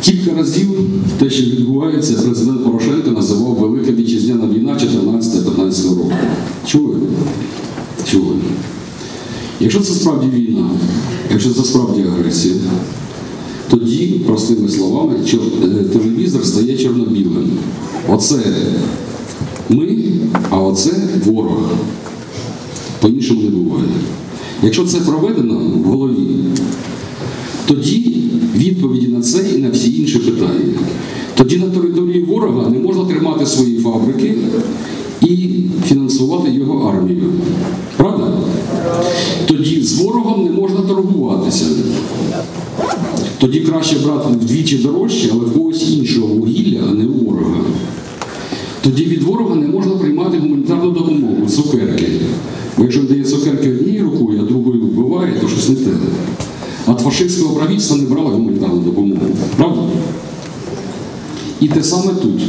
Кілька разів те, що відбувається, президент Порошенко називав Велика Вітчизняна війна 14-15 року. Чули? Чули. Якщо це справді війна, якщо це справді агресія, тоді, простими словами, е, телевізор стає чорно-білим. Оце ми, а оце ворог. По-іншому не буває. Якщо це проведено в голові, тоді відповіді на це і на всі інші питання. Тоді на території ворога не можна тримати свої фабрики і фінансувати його армію. Правда? Тоді з ворогом не можна торгуватися. Тоді краще брати вдвічі дорожче, але в когось іншого вугілля, а не у ворога. Тоді від ворога не можна приймати гуманітарну допомогу, цукерки. Бо якщо дає цукерки однією рукою, а другою вбиває, то щось не те. От фашистського правительства не брали гуманітарну допомогу. Правда? І те саме тут.